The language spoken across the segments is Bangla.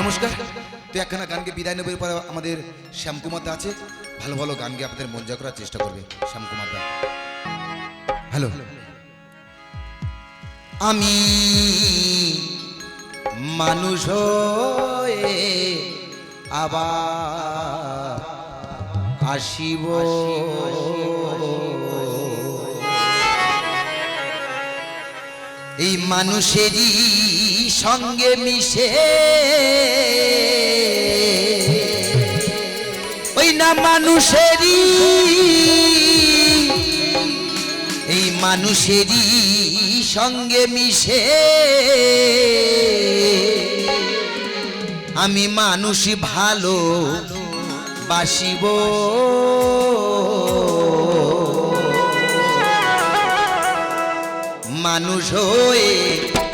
নমস্কার। তো একখানা গানকে বিদায় নেবার পরে আমাদের শ্যামকুমার দা আছে। ভালো ভালো গানকে আপনাদের মন জয় করার চেষ্টা করবে শ্যামকুমার দা হ্যালো। আমি মানুষ আবার আসিব। এই মানুষেরই সঙ্গে মিশে। ওই না মানুষেরই, এই মানুষেরই সঙ্গে মিশে। আমি মানুষ ভালো বাসিব মানুষ হয়ে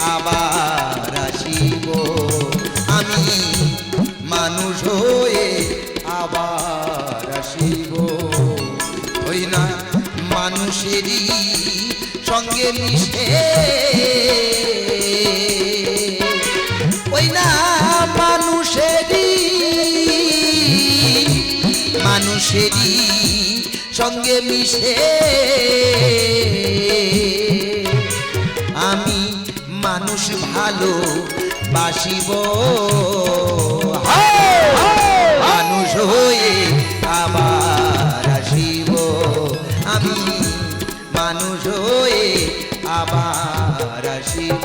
আবার আসিব। আমি মানুষ হয়ে আবার আসিব। ওই না, মানুষেরই সঙ্গে মিশে। ওই না, মানুষেরই মানুষেরই সঙ্গে মিশে। মানুষ ভালো বাসিব। মানুষ হয়ে আবার আসিব। আমি মানুষ হয়ে আবার আসিব।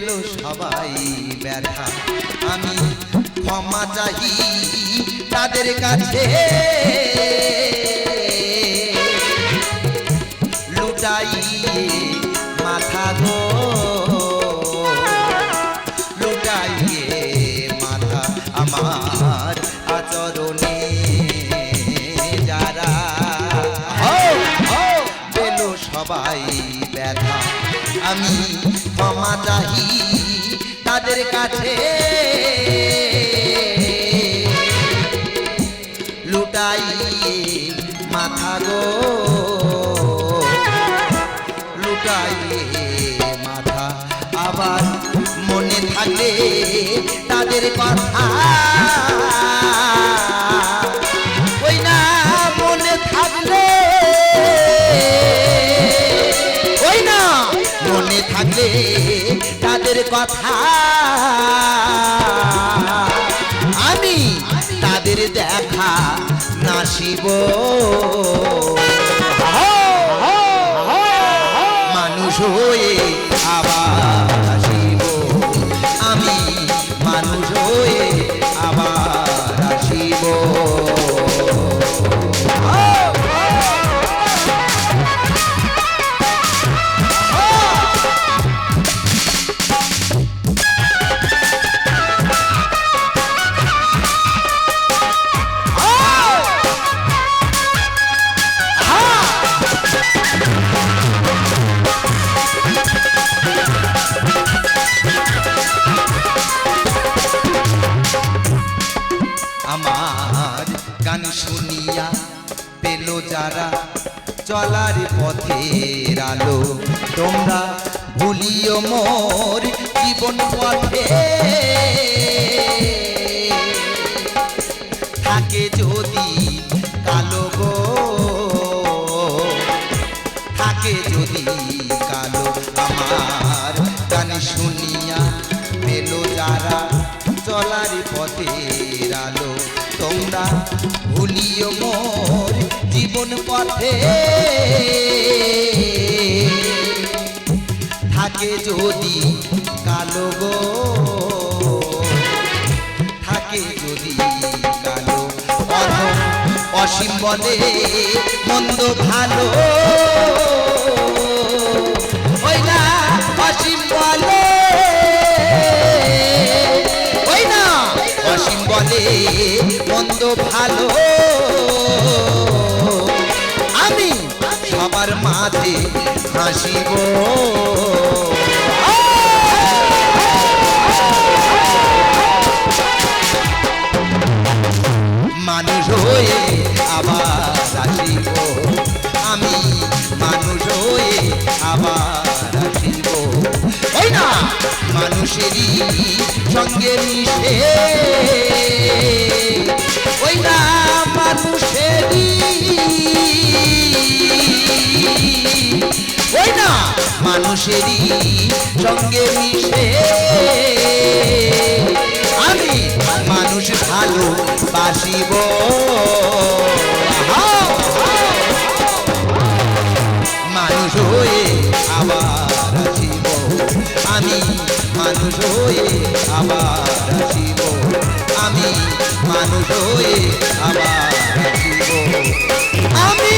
পেল সবাই ব্যথা। আমি ক্ষমা চাহি তাদের কাছে। লুটাই মাথা গো। লুটাইয়ে মাথা আমার আচরণে। যারা পেল সবাই ব্যথা। আমি চাহি তাদের কাছে। লুটাইয়ে মাথা গো। লুটাইয়ে মাথা আবার মনে থাকলে তাদের কথা। থাকলে কথা আমি তাদের দেখা নাসিব। মানুষ হয়ে আবার আসিব। আমি মানুষ হয়ে আবার আসিব। যারা চলার পথের আলো। তোমরা ভুলিও মোর জীবন পথে। থাকে যদি কালো গো। থাকে যদি কালো আমার গান শুনিয়া পেল যারা চলার পথের আলো। তোমরা ভুলিও মোর জীবন পথে। থাকে যদি কালো গো। থাকে যদি কালো অসীম বলে মন্দ ভালো। ওই না, অসীম বলে হাসিব। মানুষ হয়ে আবার আসিব। আমি মানুষ হয়ে আবার আসিব। ওই না, মানুষেরই সঙ্গে মিশে। ওই না মানুষেরই মানুষেরই সঙ্গে মিশে। আমি মানুষ ভালো বাসিব মানুষ হয়ে আবার আসিব। আমি মানুষ হয়ে আবার আসিব। আমি মানুষ হয়ে আবার আসিব। আমি